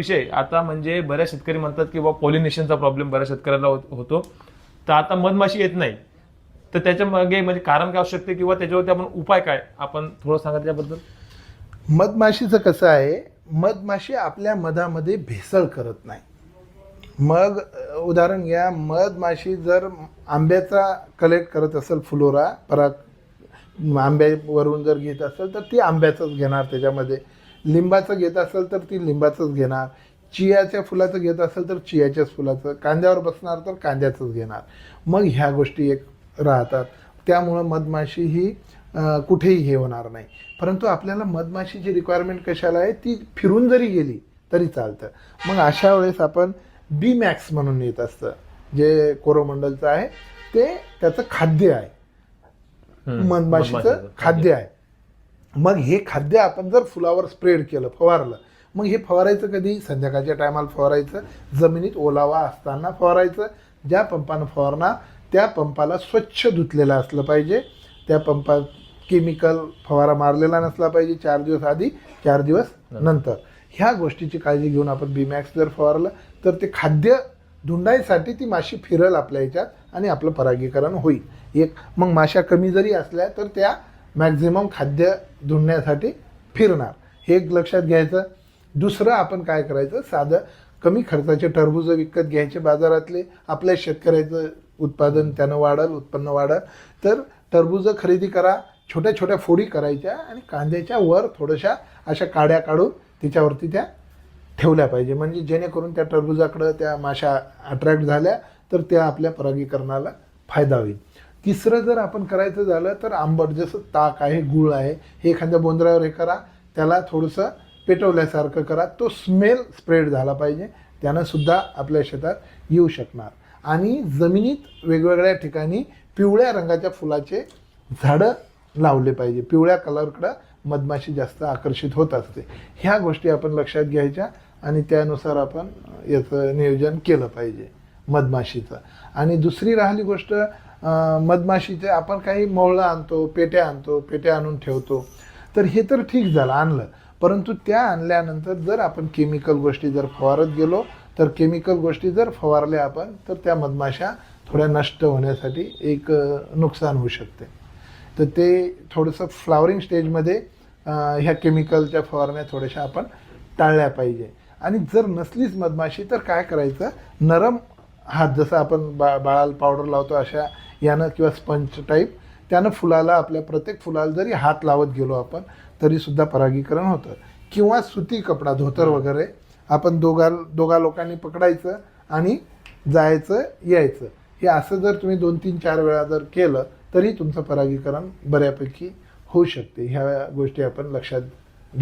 विषय. आता म्हणजे बऱ्याच शेतकरी म्हणतात की बाबा पॉलिनेशनचा प्रॉब्लेम बऱ्याच शेतकऱ्याला होतो तर आता मधमाशी येत नाही. तर त्याच्यामागे म्हणजे कारण काय असू शकते किंवा त्याच्यावरती आपण उपाय काय? आपण थोडं सांगा त्याबद्दल मधमाशीचं कसं आहे मधमाशी आपल्या मधामध्ये भेसळ करत नाही. मग उदाहरण घ्या मधमाशी जर आंब्याचा कलेक्ट करत असेल फुलोरा पराग आंब्यावरून जर घेत असेल तर ती आंब्याचंच घेणार त्याच्यामध्ये. लिंबाचं घेत असेल तर ती लिंबाचंच घेणार. चियाच्या फुलाचं घेत असेल तर चियाच्याच फुलाचं. कांद्यावर बसणार तर कांद्याचंच घेणार. मग ह्या गोष्टी एक राहतात. त्यामुळं मधमाशी ही कुठेही हे होणार नाही. परंतु आपल्याला मधमाशीची रिक्वायरमेंट कशाला आहे? ती फिरून जरी गेली तरी चालतं. मग अशा वेळेस आपण बी मॅक्स म्हणून येत असतं. जे कोरोमंडलचं आहे ते त्याचं खाद्य आहे. मधमाशीचं खाद्य. आहे. मग हे खाद्य आपण जर फुलावर स्प्रेड केलं फवारलं मग हे फवारायचं कधी? संध्याकाळच्या टायमाला फवारायचं. जमिनीत ओलावा असताना फवारायचं. ज्या पंपानं फवारणार त्या पंपाला स्वच्छ धुतलेलं असलं पाहिजे. त्या पंपात केमिकल फवारा मारलेला नसला पाहिजे चार दिवस आधी चार दिवस नंतर. ह्या गोष्टीची काळजी घेऊन आपण बीमॅक्स जर फवारलं तर ते खाद्य धुंडाईसाठी ती माशी फिरल आपल्या ह्याच्यात आणि आपलं परागीकरण होईल. एक मग माशा कमी जरी असल्या तर त्या मॅक्झिमम खाद्य धुंडण्यासाठी फिरणार. हे एक लक्षात घ्यायचं. दुसरं आपण काय करायचं? साधं कमी खर्चाचे टरबूज विकत घ्यायचे बाजारातले. आपल्या शेतकऱ्याचं उत्पादन त्यानं वाढल उत्पन्न वाढल. तर टरबूज खरेदी करा. छोट्या छोट्या फोडी करायच्या आणि कांद्याच्या वर थोड्याशा अशा काड्या काढून तिच्यावरती त्या ठेवल्या पाहिजे. म्हणजे जेणेकरून त्या टरबुजाकडं त्या माशा अट्रॅक्ट झाल्या तर त्या आपल्या परागीकरणाला फायदा होईल. तिसरं जर आपण करायचं झालं तर आंबट जसं ताक आहे गुळ आहे हे एखाद्या बोंदरावर हे करा त्याला थोडंसं पेटवल्यासारखं करा तो स्मेल स्प्रेड झाला पाहिजे त्यानं सुद्धा आपल्या शेतात येऊ शकणार. आणि जमिनीत वेगवेगळ्या ठिकाणी पिवळ्या रंगाच्या फुलाचे झाडं लावले पाहिजे. पिवळ्या कलरकडं मधमाशी जास्त आकर्षित होत असते. ह्या गोष्टी आपण लक्षात घ्यायच्या आणि त्यानुसार आपण याचं नियोजन केलं पाहिजे. मधमाशीचं. आणि दुसरी राहिली गोष्ट मधमाशीचे आपण काही मोहळं आणतो पेट्या आणतो पेट्या आणून ठेवतो. तर हे तर ठीक झालं आणलं. परंतु त्या आणल्यानंतर जर आपण केमिकल गोष्टी जर फवारत गेलो तर केमिकल गोष्टी जर फवारल्या आपण तर त्या मधमाशा थोड्या नष्ट होण्यासाठी एक नुकसान होऊ शकते. तर ते थोडंसं फ्लावरिंग स्टेजमध्ये ह्या केमिकलच्या फवारण्या थोड्याशा आपण टाळल्या पाहिजे. आणि जर नसलीच मधमाशी तर काय करायचं? नरम हात जसं आपण बा बाळाला पावडर लावतो अशा यानं किंवा स्पंज टाईप त्यानं फुलाला आपल्या प्रत्येक फुलाला जरी हात लावत गेलो आपण तरीसुद्धा परागीकरण होतं. किंवा सुती कपडा धोतर वगैरे आपण दोघा दोघा लोकांनी पकडायचं आणि जायचं यायचं. हे असं जर तुम्ही दोन तीन चार वेळा जर केलं तरी तुमचं परागीकरण बऱ्यापैकी होऊ शकते. ह्या गोष्टी आपण लक्षात